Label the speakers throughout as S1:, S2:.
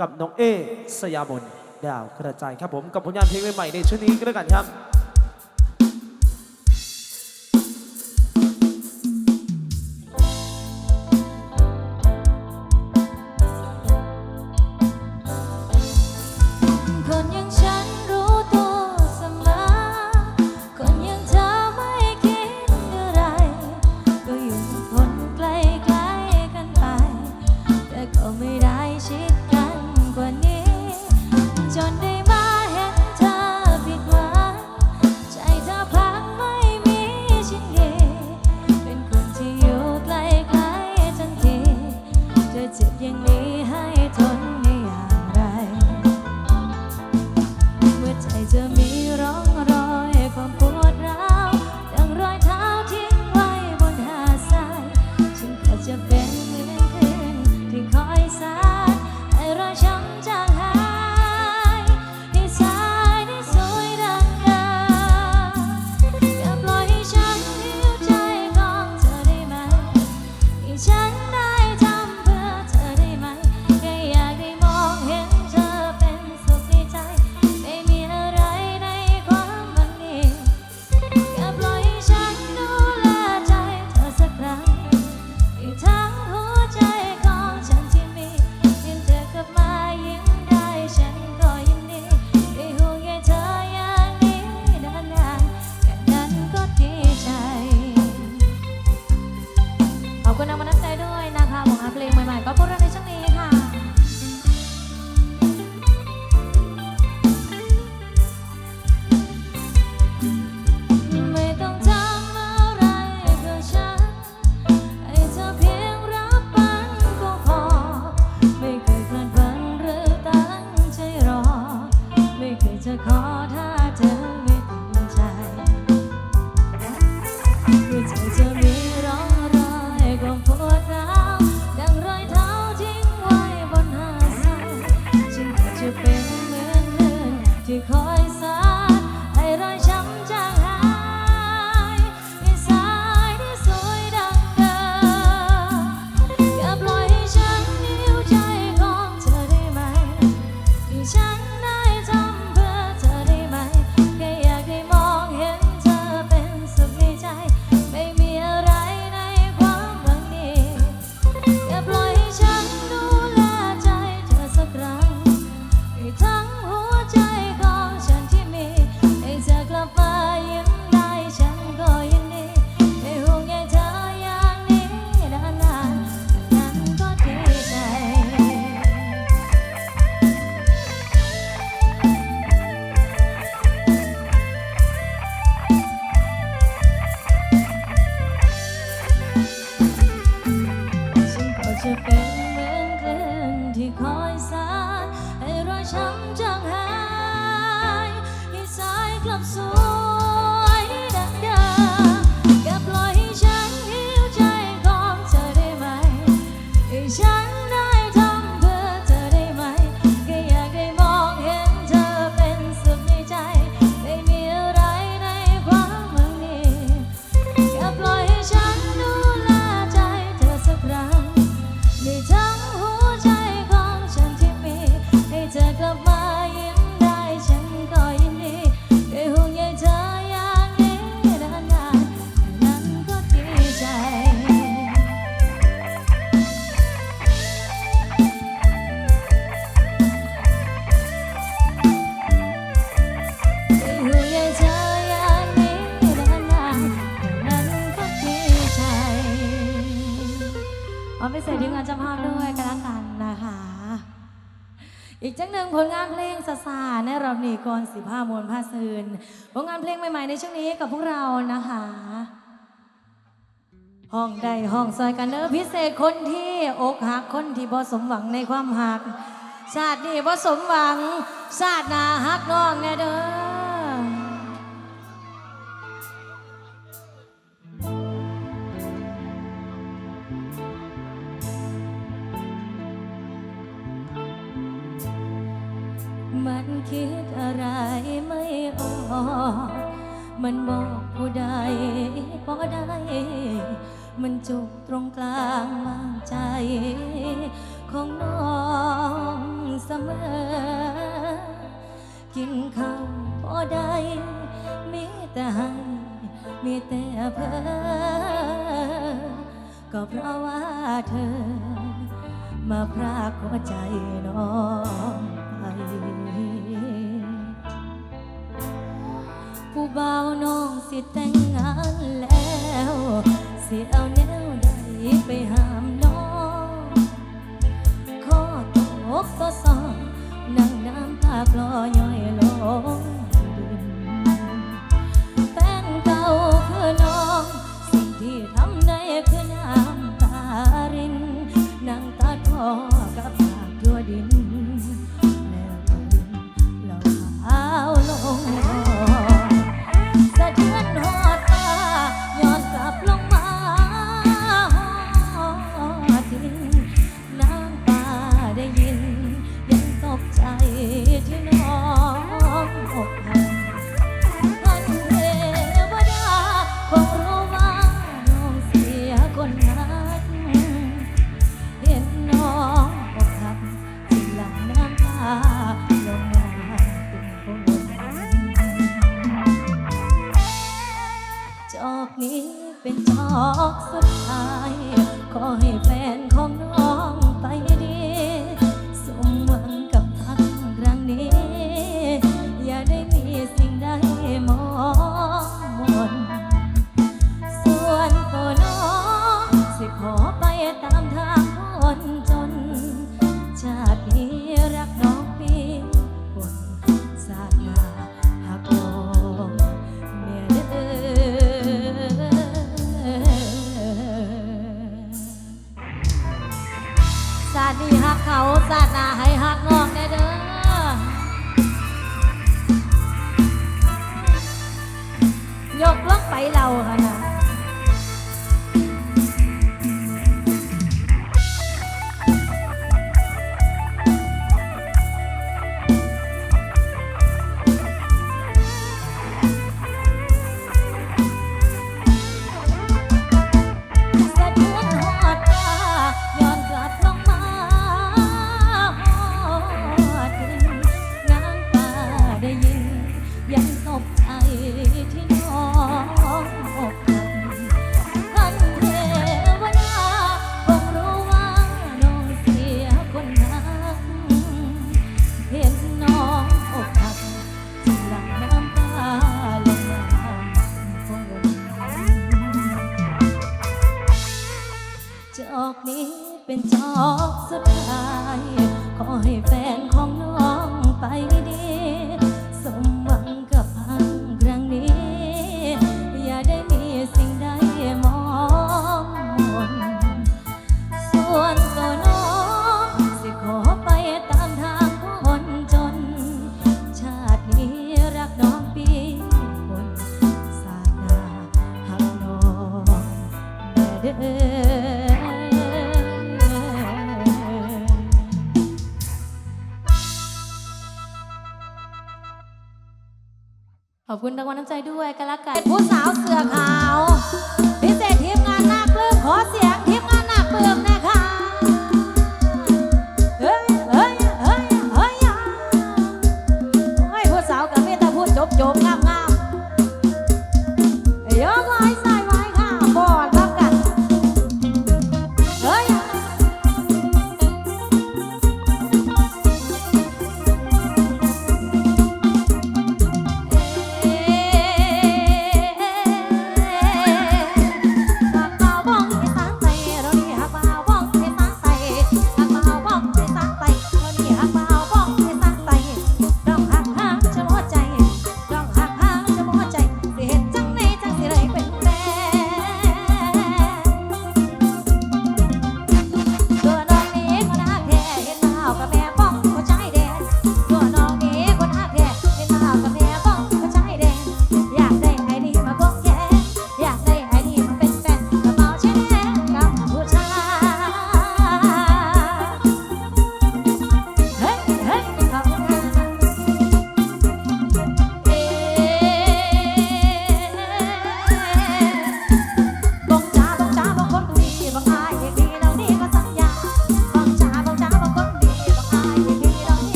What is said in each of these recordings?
S1: กับน้องเอสยามนดาวกระจายครับผมกับผลงานเพลงใหม่ในชุดนี้ก็แล้วกันครับ
S2: จังหนึ่งผลงานเพลงสาสาในรอบนี้ก่อนสิผ้ามวลผ้าซืนผลงานเพลงใหม่ๆในช่วงนี้กับพวกเรานะคะ ห้องใดห้องซอยกันเนอพิเศษคนที่อกหักคนที่พอสมหวังในความหัก ชาตินี้บ่สมหวัง ชาติหน้าหักน้องแน่เด้อ คิดอะไรไม่ออกมันบอกผู้ใดพอได้ มันจุกตรงกลางวางใจ ของน้องเสมอ
S1: กินข้าวพอได้ มีแต่ให้มีแต่เพอก็เพราะว่าเธอ มาพรากหัวใจน้อง น้องสิแต่งงานแล้ว สิเอาแนวใดไปหามน้องขอตกตะซองนั่งน้ำตากรอย่อยลง อกนี้เป็นจอกสุดท้าย ขอให้แฟนของน้องไปดี ขอบคุณรางวัลน้ำใจด้วยกันละกันผู้สาวเสือขาว พิเศษทีมงานนาคเริ่มขอเสียง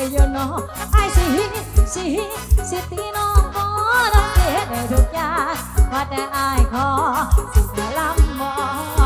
S1: ได้เยอะน้องไอ้สิสิสิตีน้องก็รักเสียได้ทุกอย่างว่าแต่ไอ้ขอสิมาลำบอก